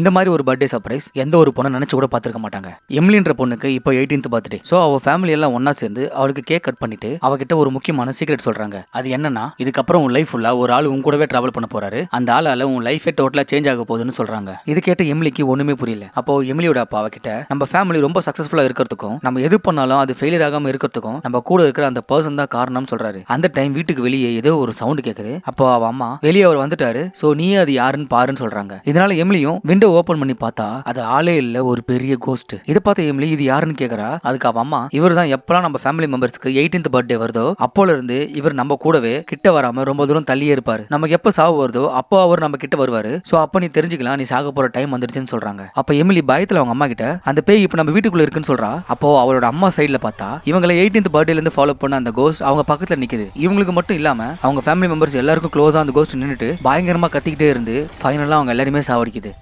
இந்த மாதிரி ஒரு பர்த்டே சர்ப்ரைஸ் எந்த ஒரு பொண்ணை நினச்சி கூட பார்த்துருக்க மாட்டாங்க. எம்லின்ற பொண்ணுக்கு இப்போ எயிட்டீன்த் பர்த்டே ஸோ அவள் ஃபேமிலி எல்லாம் ஒண்ணா சேர்ந்து அவளுக்கு கேக் கட் பண்ணிட்டு அவகிட்ட ஒரு முக்கியமான சீக்ரெட் சொல்றாங்க. அது என்னன்னா இதுக்கப்புறம் உன் லைஃப் ஃபுல்லா ஒரு ஆள் உன் கூடவே டிராவல் பண்ண போறாரு. அந்த ஆளால உன் லைஃபே டோட்டலா சேஞ்ச் ஆக போகுதுன்னு சொல்றாங்க. இது கேட்ட எம்லிக்கு ஒண்ணுமே புரியல. அப்போ எம்லியோட அப்பா அவகிட்ட நம்ம ஃபேமிலி ரொம்ப சக்சஸ்ஃபுல்லா இருக்கிறதுக்கும் நம்ம எது பண்ணாலும் அது ஃபெயிலியர் ஆகாம இருக்கிறதுக்கும் நம்ம கூட இருக்கிற அந்த பர்சன் தான் காரணம் சொல்றாரு. அந்த டைம் வீட்டுக்கு வெளியே ஏதோ ஒரு சவுண்ட் கேக்குது. அப்போ அவ அம்மா வெளியே அவர் வந்துட்டாரு. சோ நீ அது யாருன்னு பாருன்னு சொல்றாங்க. இதனால எம்லியும் விண்டோ ஓபன் பண்ணி பார்த்தா அது ஆளே இல்ல ஒரு பெரிய கோஸ்ட் இதை பார்த்த எம்லி இது யாருன்னு கேக்குறா? அதுக்கு அவ அம்மா இவர் தான் எப்பெல்லாம் நம்ம ஃபேமிலி மெம்பர்ஸ்க்கு எயிட்டீன்த் பர்த்டே வருதோ அப்போல இருந்து இவர் நம்ம கூடவே கிட்ட வராம ரொம்ப தூரம் தள்ளியே இருப்பாரு. நமக்கு எப்ப சாவு வருதோ அப்போ அவர் நம்ம கிட்ட வருவாரு. சோ அப்ப நீ தெரிஞ்சுக்கலாம் நீ சாக போற டைம் வந்துருச்சுன்னு சொல்றாங்க. அப்ப எமிலி பயத்துல அவங்க அம்மா கிட்ட அந்த பேய் இப்ப நம்ம வீட்டுக்குள்ள இருக்குன்னு சொல்றா? அப்போ அவளோட அம்மா சைட்ல பார்த்தா இவங்களை எயிட்டீன்த் பர்த்டேல இருந்து ஃபாலோ பண்ண அந்த கோஸ்ட் அவங்க பக்கத்துல நிக்குது. இவங்களுக்கு மட்டும் இல்லாம அவங்க ஃபேமிலி மெம்பர்ஸ் எல்லாருக்கும் க்ளோஸா அந்த கோஸ்ட் நின்னுட்டு பயங்கரமா கத்திக்கிட்டே இருந்து ஃபைனலா அவங்க எல்லாருமே சாவடிக்குது.